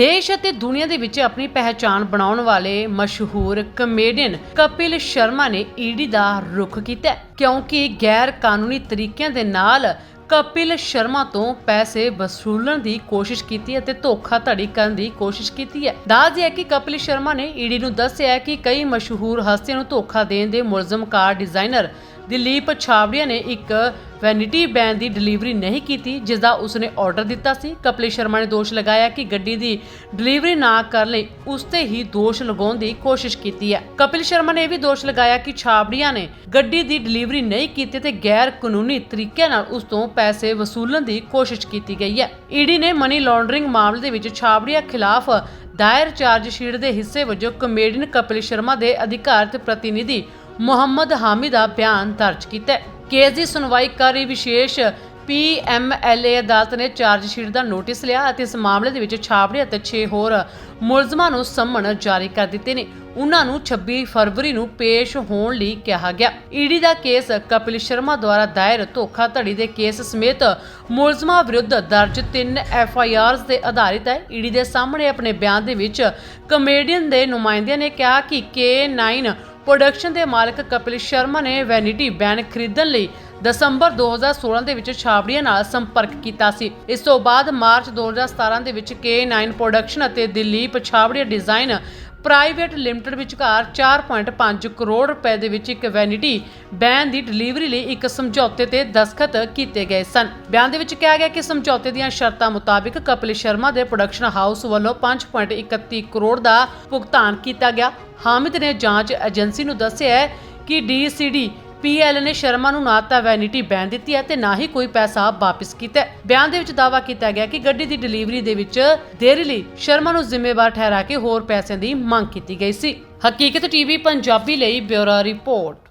ਦੇਸ਼ ਅਤੇ ਦੁਨੀਆ ਦੇ ਵਿੱਚ ਆਪਣੀ ਪਹਿਚਾਣ ਬਣਾਉਣ ਵਾਲੇ ਮਸ਼ਹੂਰ ਕਮੇਡੀਅਨ ਕਪਿਲ ਸ਼ਰਮਾ ਨੇ ਈਡੀ ਦਾ ਰੁਖ ਕੀਤਾ ਕਿਉਂਕਿ ਗੈਰ ਕਾਨੂੰਨੀ ਤਰੀਕਿਆਂ ਦੇ ਨਾਲ ਕਪਿਲ ਸ਼ਰਮਾ ਤੋਂ ਪੈਸੇ ਵਸੂਲਣ ਦੀ ਕੋਸ਼ਿਸ਼ ਕੀਤੀ ਅਤੇ ਤੇ ਧੋਖਾਧੜੀ ਕਰਨ ਦੀ ਕੋਸ਼ਿਸ਼ ਕੀਤੀ ਹੈ। ਦੱਸਦੇ ਹੈ ਕਿ ਕਪਿਲ ਸ਼ਰਮਾ ਨੇ ਈਡੀ ਨੂੰ ਦੱਸਿਆ ਕਿ ਕਈ ਮਸ਼ਹੂਰ ਹਸਤੀਆਂ ਨੂੰ ਧੋਖਾ ਦੇਣ ਦੇ ਮੁਲਜ਼ਮ ਕਾਰ ਡਿਜ਼ਾਈਨਰ ਦਿਲੀਪ ਛਾਵੜੀਆ ਨੇ ਇੱਕ ਵੈਨਿਟੀ ਬੈਨ ਦੀ ਡਿਲੀਵਰੀ ਨਹੀਂ ਕੀਤੀ, ਜਿਸ ਦਾ ਉਸਨੇ ਆਰਡਰ ਦਿੱਤਾ ਸੀ। ਕਪਿਲ ਸ਼ਰਮਾ ਨੇ ਦੋਸ਼ ਲਗਾਇਆ ਕਿ ਗੱਡੀ ਦੀ ਡਿਲੀਵਰੀ ਨਾ ਕਰਨ ਲਈ ਉਸ ਤੇ ਹੀ ਦੋਸ਼ ਲਗਾਉਣ ਦੀ ਕੋਸ਼ਿਸ਼ ਕੀਤੀ ਹੈ। ਕਪਿਲ ਸ਼ਰਮਾ ਨੇ ਇਹ ਵੀ ਦੋਸ਼ ਲਗਾਇਆ ਕਿ ਛਾਬੜੀਆਂ ਨੇ ਗੱਡੀ ਦੀ ਡਿਲੀਵਰੀ ਨਹੀਂ ਕੀਤੀ ਤੇ ਗੈਰ ਕਾਨੂੰਨੀ ਤਰੀਕੇ ਨਾਲ ਉਸ ਤੋਂ ਪੈਸੇ ਵਸੂਲਣ ਦੀ ਕੋਸ਼ਿਸ਼ ਕੀਤੀ ਗਈ ਹੈ। ਈਡੀ ਨੇ ਮਨੀ ਲਾਂਡਰਿੰਗ ਮਾਮਲੇ ਦੇ ਵਿੱਚ ਛਾਬੜੀਆਂ ਖਿਲਾਫ ਦਾਇਰ ਚਾਰਜ ਸ਼ੀਟ ਦੇ ਹਿੱਸੇ ਵਜੋਂ ਕਮੇਡੀਅਨ ਕਪਿਲ ਸ਼ਰਮਾ ਦੇ ਅਧਿਕਾਰਤ ਪ੍ਰਤੀਨਿਧੀ ਮੁਹੰਮਦ ਹਾਮੀ ਦਾ ਬਿਆਨ ਦਰਜ ਕੀਤਾ ਹੈ। ਕੇਸ ਦੀ ਸੁਣਵਾਈ ਕਰ ਰਹੀ ਵਿਸ਼ੇਸ਼ ਪੀਐਮਐਲਏ ਅਦਾਲਤ ਨੇ ਚਾਰਜ ਦਾ ਨੋਟਿਸ ਲਿਆ ਅਤੇ ਇਸ ਮਾਮਲੇ ਦੇ ਵਿੱਚ ਛਾਬੜੇ ਅਤੇ 6 ਹੋਰ ਮੁਲਜ਼ਮਾਂ ਨੂੰ ਸੰਮਣ ਜਾਰੀ ਕਰ ਦਿੱਤੇ ਨੇ। ਉਹਨਾਂ ਨੂੰ 26 ਫਰਵਰੀ ਨੂੰ ਪੇਸ਼ ਹੋਣ ਲਈ ਕਿਹਾ ਗਿਆ। ਈਡੀ ਦਾ ਕੇਸ ਕਪਿਲ ਸ਼ਰਮਾ ਦੁਆਰਾ ਦਾਇਰ ਧੋਖਾਧੜੀ ਦੇ ਕੇਸ ਸਮੇਤ ਮੁਲਜ਼ਮਾਂ ਵਿਰੁੱਧ ਦਰਜ 3 ਐਫਆਈਆਰਸ ਦੇ ਆਧਾਰਿਤ ਹੈ। ਈਡੀ ਦੇ ਸਾਹਮਣੇ ਆਪਣੇ ਬਿਆਨ ਦੇ ਵਿੱਚ ਕਮੇਡੀਅਨ ਦੇ ਨੁਮਾਇੰਦਿਆਂ ਨੇ ਕਿਹਾ ਕਿ K9 ਪ੍ਰੋਡਕਸ਼ਨ ਦੇ ਮਾਲਕ ਕਪਿਲ ਸ਼ਰਮਾ ਨੇ ਵੈਨਿਟੀ ਬੈਨ ਖਰੀਦਣ ਲਈ ਦਸੰਬਰ 2016 ਦੇ ਵਿੱਚ ਛਾਬੜੀਆਂ ਨਾਲ ਸੰਪਰਕ ਕੀਤਾ ਸੀ। ਇਸ ਤੋਂ ਬਾਅਦ ਮਾਰਚ 2017 ਦੇ ਵਿੱਚ K9 ਪ੍ਰੋਡਕਸ਼ਨ ਅਤੇ Dilip Chhabria design private limited ਵਿਚਕਾਰ 4.5 ਕਰੋੜ ਰੁਪਏ ਦੇ ਵਿੱਚ ਇੱਕ ਵੈਨਿਟੀ ਬੈਨ ਦੀ ਡਿਲੀਵਰੀ ਲਈ ਇੱਕ ਸਮਝੌਤੇ ਤੇ ਦਸਖਤ ਕੀਤੇ ਗਏ ਸਨ। ਬਿਆਨ ਦੇ ਵਿੱਚ ਕਿਹਾ ਗਿਆ ਕਿ ਸਮਝੌਤੇ ਦੀਆਂ ਸ਼ਰਤਾਂ ਮੁਤਾਬਿਕ ਕਪਿਲ ਸ਼ਰਮਾ ਦੇ ਪ੍ਰੋਡਕਸ਼ਨ ਹਾਊਸ ਵੱਲੋਂ 5.31 ਕਰੋੜ ਦਾ ਭੁਗਤਾਨ ਕੀਤਾ ਗਿਆ। ਹਾਮਿਦ ਨੇ ਜਾਂਚ ਏਜੰਸੀ ਨੂੰ ਦੱਸਿਆ ਹੈ ਕਿ ਡੀਸੀਡੀ ਪੀਐਲ ਨੇ ਸ਼ਰਮਾ ਨੂੰ ਨਾ ਤਾਂ ਵੈਨਿਟੀ ਬੈਨ ਦਿੱਤੀ ਹੈ ਤੇ ਨਾ ਹੀ ਕੋਈ ਪੈਸਾ ਵਾਪਸ ਕੀਤਾ ਹੈ। ਬਿਆਨ ਦੇ ਵਿੱਚ ਦਾਅਵਾ ਕੀਤਾ ਗਿਆ ਕਿ ਗੱਡੀ ਦੀ ਡਿਲੀਵਰੀ ਦੇ ਵਿੱਚ ਦੇਰੀ ਲਈ ਸ਼ਰਮਾ ਨੂੰ ਜ਼ਿੰਮੇਵਾਰ ਠਹਿਰਾ ਕੇ ਹੋਰ ਪੈਸਿਆਂ ਦੀ ਮੰਗ ਕੀਤੀ ਗਈ ਸੀ ਹਕੀਕਤ ਟੀਵੀ, ਪੰਜਾਬੀ ਲਈ ਬਿਊਰੋ ਰਿਪੋਰਟ